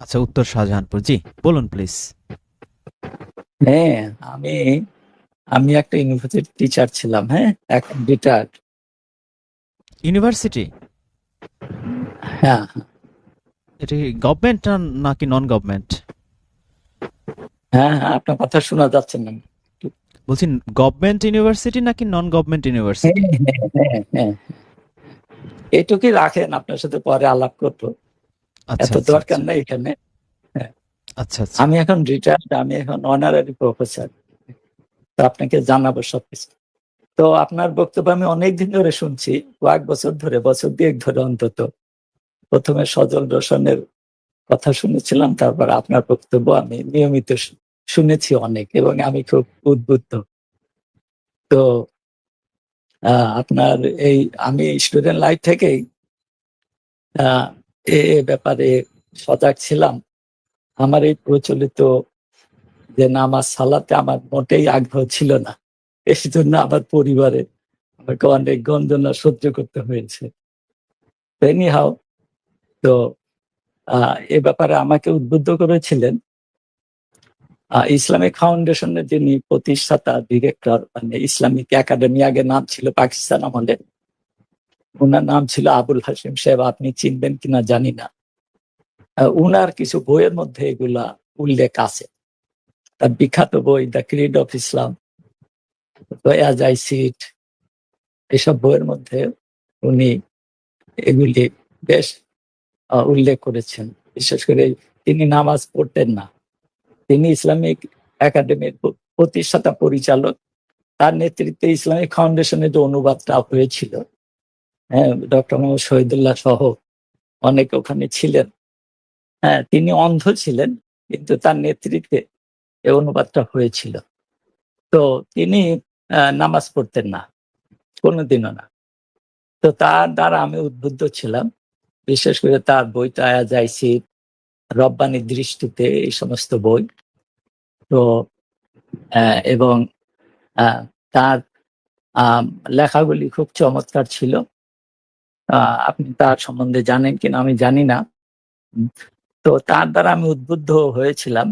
আচ্ছা উত্তর শাহজাহানপুর। জি বলুন প্লিজ হ্যাঁ আমি আমি একটা ইউনিভার্সিটি টিচার ছিলাম হ্যাঁ এখন রিটায়ার্ড ইউনিভার্সিটি হ্যাঁ এটি গভর্নমেন্ট নাকি নন গভর্নমেন্ট হ্যাঁ হ্যাঁ আপনার কথা শোনা যাচ্ছে না। বলছি গভর্নমেন্ট ইউনিভার্সিটি নাকি নন গভর্নমেন্ট ইউনিভার্সিটি এটুকুই রাখেন আপনার সাথে পরে আলাপ করব। এত আচ্ছা, দরকার নেই এখানে। আচ্ছা আচ্ছা। আমি এখন রিটায়ার্ড আমি এখন অনারারি প্রফেসর তো আপনাকে জানাব সবকিছু। তো আপনার বক্তব্য আমি অনেক দিন ধরে শুনছি কয়েক বছর ধরে বছর দুয়েক ধরে অন্তত। প্রথমে সজল রোশনের কথা শুনেছিলাম তারপর আপনার বক্তব্য আমি নিয়মিত শুনেছি অনেক এবং আমি খুব উদ্বুদ্ধ। তো আপনার এই আমি স্টুডেন্ট লাইফ থেকেই এ ব্যাপারে সজাগ ছিলাম। আমার এই প্রচলিত যে নামাজ, সালাতে আমার মোটেই আগ্রহ ছিল না। এই জন্য আমার পরিবারে আমাকে অনেক গঞ্জনা সহ্য করতে হয়েছে। এনি হাও তো এ ব্যাপারে আমাকে উদ্বুদ্ধ করেছিলেন ইসলামিক ফাউন্ডেশনের যিনি প্রতিষ্ঠাতা ডিরেক্টর মানে ইসলামিক একাডেমি, আগে নাম ছিল পাকিস্তান আমলে। ওনার নাম ছিল আবুল হাসিম সাহেব, আপনি চিনবেন কিনা জানি না। উনার কিছু বইয়ের মধ্যে এগুলা উল্লেখ আছে। তার বিখ্যাত বই দ্য ক্রিড অফ ইসলাম সিট এসব বইয়ের মধ্যে উনি এগুলি বেশ উল্লেখ করেছেন। বিশেষ করে তিনি নামাজ পড়তেন না। তিনি ইসলামিক একাডেমির প্রতিষ্ঠাতা পরিচালক। তার নেতৃত্বে ইসলামিক ফাউন্ডেশনের যে অনুবাদটা হয়েছিল হ্যাঁ ডক্টর মোহাম্মদ শহীদুল্লাহ সহ অনেকে ওখানে ছিলেন। হ্যাঁ তিনি অন্ধ ছিলেন, কিন্তু তার নেতৃত্বে এই অনুবাদটা হয়েছিল। তো তিনি নামাজ পড়তেন না, কোনোদিনও না। তো তার দ্বারা আমি উদ্বুদ্ধ ছিলাম, বিশেষ করে তার বইটা আয়া যাইছি রব্বানি দৃষ্টিতে এই সমস্ত বই। তো এবং তার লেখাগুলি খুব চমৎকার ছিল। আপনি তার সম্বন্ধে জানেন কিনা আমি জানি না। তো তার দ্বারা আমি উদ্বুদ্ধ হয়েছিলাম।